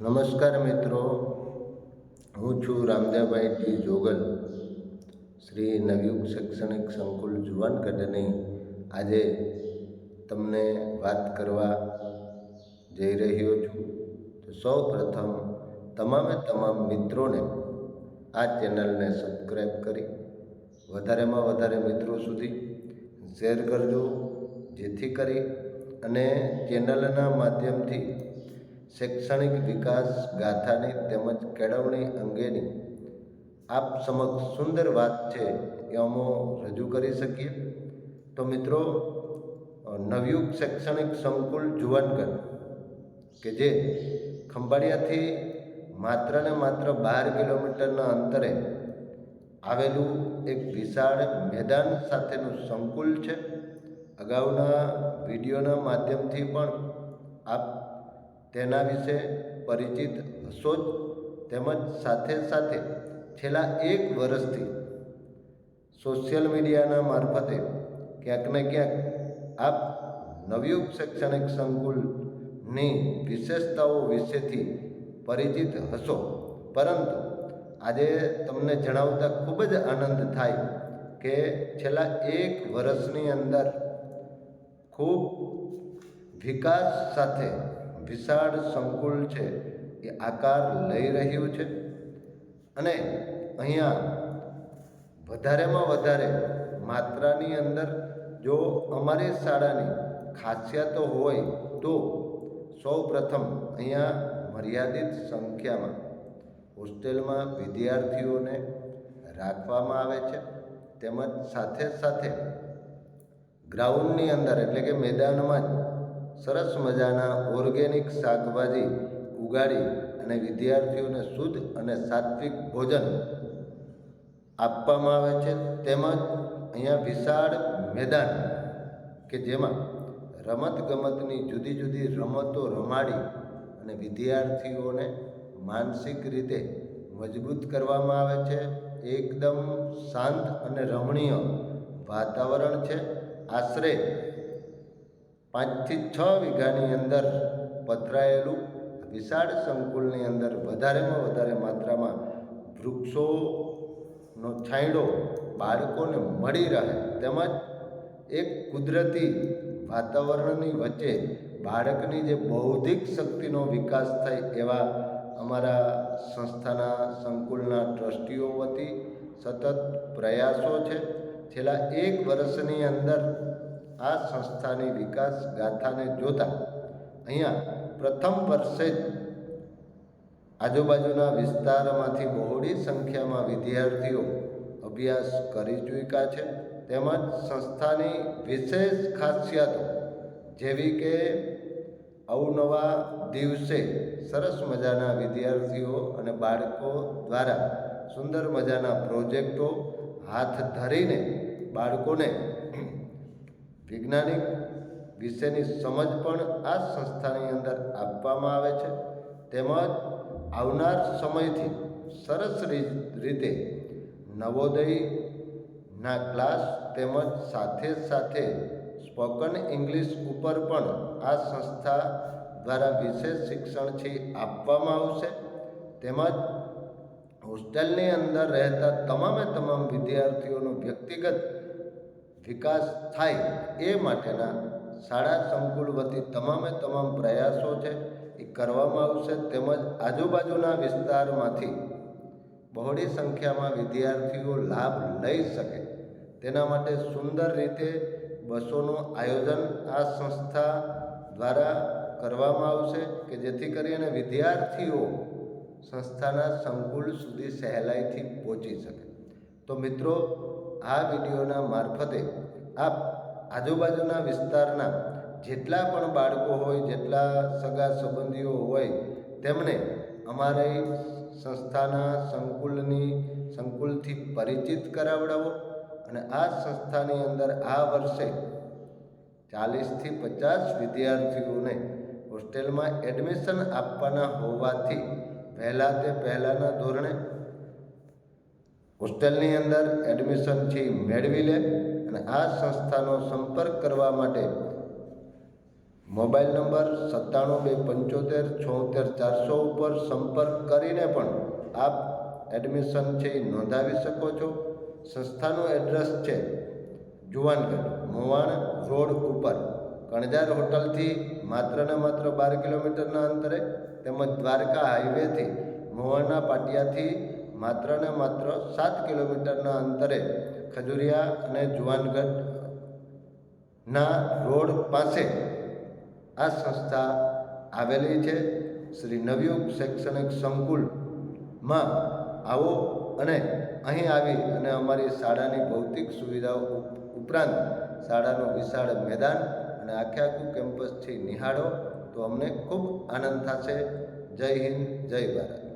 નમસ્કાર મિત્રો, હું છું રામદેવભાઈ ટી જોગલ, શ્રી નવયુગ શૈક્ષણિક સંકુલ જુવાનગઢની આજે તમને વાત કરવા જઈ રહ્યો છું. તો સૌ પ્રથમ તમામે તમામ મિત્રોને આ ચેનલને સબસ્ક્રાઈબ કરી વધારેમાં વધારે મિત્રો સુધી શેર કરજો, જેથી કરી અને ચેનલના માધ્યમથી શૈક્ષણિક વિકાસ ગાથાની તેમજ કેળવણી અંગેની આપ સમક્ષ સુંદર વાત છે એ અમો રજૂ કરી શકીએ. તો મિત્રો નવયુગ શૈક્ષણિક સંકુલ જુવાનગઢ, કે જે ખંભાળિયાથી માત્ર ને માત્ર બાર કિલોમીટરના અંતરે આવેલું એક વિશાળ મેદાન સાથેનું સંકુલ છે. અગાઉના વિડીયોના માધ્યમથી પણ આપ તેના વિશે પરિચિત હશો જ તેમજ સાથે સાથે છેલ્લા એક વર્ષથી સોશિયલ મીડિયાના મારફતે ક્યાંક ને ક્યાંક આપ નવયુગ શૈક્ષણિક સંકુલની વિશેષતાઓ વિશેથી પરિચિત હશો. પરંતુ આજે તમને જણાવતા ખૂબ જ આનંદ થાય કે છેલ્લા એક વર્ષની અંદર ખૂબ વિકાસ સાથે વિશાળ સંકુલ છે એ આકાર લઈ રહ્યું છે. અને અહીંયા વધારેમાં વધારે માત્રાની અંદર જો અમારી શાળાની ખાસિયતો હોય તો સૌ પ્રથમ અહીંયા મર્યાદિત સંખ્યામાં હોસ્ટેલમાં વિદ્યાર્થીઓને રાખવામાં આવે છે. તેમજ સાથે સાથે ગ્રાઉન્ડની અંદર, એટલે કે મેદાનમાં જ સરસ મજાના ઓર્ગેનિક શાકભાજી ઉગાડી અને વિદ્યાર્થીઓને શુદ્ધ અને સાત્વિક ભોજન આપવામાં આવે છે. તેમજ અહીંયા વિશાળ મેદાન કે જેમાં રમત ગમતની જુદી જુદી રમતો રમાડી અને વિદ્યાર્થીઓને માનસિક રીતે મજબૂત કરવામાં આવે છે. એકદમ શાંત અને રમણીય વાતાવરણ છે. આશરે પાંચથી છ વીઘાની અંદર પથરાયેલું વિશાળ સંકુલની અંદર વધારેમાં વધારે માત્રામાં વૃક્ષોનો છાંયડો બાળકોને મળી રહે તેમજ એક કુદરતી વાતાવરણની વચ્ચે બાળકની જે બૌદ્ધિક શક્તિનો વિકાસ થાય એવા અમારા સંસ્થાના સંકુલના ટ્રસ્ટીઓ વતી સતત પ્રયાસો છે. છેલ્લા એક વર્ષની અંદર આ સંસ્થાની વિકાસ ગાથાને જોતા અહીંયા પ્રથમ વર્ષે જ આજુબાજુના વિસ્તારમાંથી બહોળી સંખ્યામાં વિદ્યાર્થીઓ અભ્યાસ કરી ચૂક્યા છે. તેમજ સંસ્થાની વિશેષ ખાસિયતો જેવી કે અવનવા દિવસે સરસ મજાના વિદ્યાર્થીઓ અને બાળકો દ્વારા સુંદર મજાના પ્રોજેક્ટો હાથ ધરીને બાળકોને વૈજ્ઞાનિક વિશેની સમજ પણ આ સંસ્થાની અંદર આપવામાં આવે છે. તેમજ આવનાર સમયથી સરસ રીતે નવોદયના ક્લાસ તેમજ સાથે સાથે સ્પોકન ઇંગ્લિશ ઉપર પણ આ સંસ્થા દ્વારા વિશેષ શિક્ષણ છે આપવામાં આવશે. તેમજ હોસ્ટેલની અંદર રહેતા તમામે તમામ વિદ્યાર્થીઓનું વ્યક્તિગત વિકાસ થાય એ માટેના શાળા સંકુલ વતી તમામે તમામ પ્રયાસો છે એ કરવામાં આવશે. તેમજ આજુબાજુના વિસ્તારમાંથી બહોળી સંખ્યામાં વિદ્યાર્થીઓ લાભ લઈ શકે. તેના માટે સુંદર રીતે બસોનું આયોજન આ સંસ્થા દ્વારા કરવામાં આવશે કે જેથી કરીને વિદ્યાર્થીઓ સંસ્થાના સંકુલ સુધી સહેલાઈથી પહોંચી શકે. તો મિત્રો આ વિડીયોના મારફતે આપ આજુબાજુના વિસ્તારના જેટલા પણ બાળકો હોય, જેટલા સગા સંબંધીઓ હોય તેમણે અમારી સંસ્થાના સંકુલની, સંકુલથી પરિચિત કરાવડાવો અને આ સંસ્થાની અંદર આ વર્ષે ચાલીસથી પચાસ વિદ્યાર્થીઓને હોસ્ટેલમાં એડમિશન આપવાના હોવાથી પહેલાં તે પહેલાંના ધોરણે હોસ્ટેલની અંદર એડમિશન છે મેળવી લે અને આ સંસ્થાનો સંપર્ક કરવા માટે મોબાઈલ નંબર સત્તાણું બે પંચોતેર છોતેર ચારસો ઉપર સંપર્ક કરીને પણ આપ એડમિશન છે એ નોંધાવી શકો છો. સંસ્થાનું એડ્રેસ છે જુવાનગઢ મોવાણ રોડ ઉપર. કણજાર હોટલથી માત્ર ને માત્ર બાર કિલોમીટરના અંતરે તેમજ દ્વારકા હાઈવેથી મોવાણા પાટિયાથી માત્ર ને માત્ર સાત કિલોમીટરના અંતરે ખજુરિયા અને જુવાનગઢના રોડ પાસે આ સંસ્થા આવેલી છે. શ્રી નવયુગ શૈક્ષણિક સંકુલમાં આવો અને અહીં આવી અને અમારી શાળાની ભૌતિક સુવિધાઓ ઉપરાંત શાળાનું વિશાળ મેદાન અને આખે આખું કેમ્પસથી નિહાળો તો અમને ખૂબ આનંદ થશે. જય હિન્દ, જય ભારત.